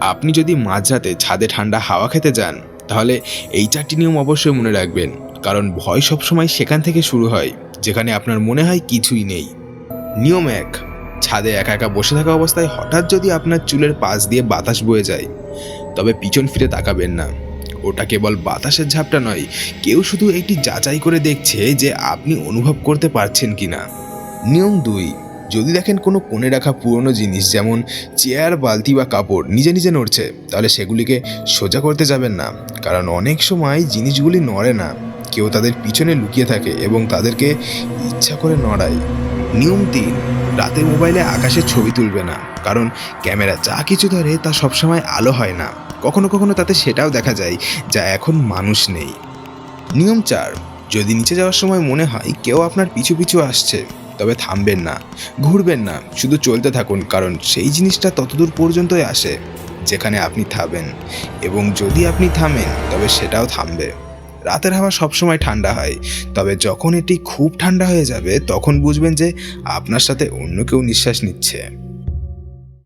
আপনি যদি মাঝরাতে ছাদে ঠান্ডা হাওয়া খেতে যান, তাহলে এই চারটি নিয়ম অবশ্যই মনে রাখবেন। কারণ ভয় সবসময় সেখান থেকে শুরু হয়, যেখানে আপনার মনে হয় কিছুই নেই। নিয়ম এক, ছাদে একা একা বসে থাকা অবস্থায় হঠাৎ যদি আপনার চুলের পাশ দিয়ে বাতাস বয়ে যায়, তবে পিছন ফিরে তাকাবেন না। ওটা কেবল বাতাসের ঝাপটা নয়, কেউ শুধু একটি যাচাই করে দেখছে যে আপনি অনুভব করতে পারছেন কি না নিয়ম দুই যদি দেখেন কোনো কোণে রাখা পুরনো জিনিস, যেমন চেয়ার, বালতি বা কাপড় নিজে নিজে নড়ছে, তাহলে সেগুলিকে সোজা করতে যাবেন না। কারণ অনেক সময় জিনিসগুলি নড়ে না। কেউ তাদের পিছনে লুকিয়ে থাকে এবং তাদেরকে ইচ্ছা করে নড়ায়। নিয়ম তিন, রাতে মোবাইলে আকাশের ছবি তুলবে না। কারণ ক্যামেরা যা কিছু ধরে তা সবসময় আলো হয় না। কখনো কখনো তাতে সেটাও দেখা যায়, যা এখন মানুষ নেই। নিয়ম চার, যদি নিচে যাওয়ার সময় মনে হয় কেউ আপনার পিছু পিছু আসছে তবে থামবেন না, ঘুরবেন না, শুধু চলতে থাকুন, কারণ সেই জিনিসটা ততদূর পর্যন্তই আসে, যেখানে আপনি থামেন। এবং যদি আপনি থামেন, তবে সেটাও থামবে। রাতের হাওয়া সবসময় ঠান্ডা হয়, তবে যখন এটি খুব ঠান্ডা হয়ে যাবে, তখন বুঝবেন যে আপনার সাথে অন্য কেউ নিঃশ্বাস নিচ্ছে।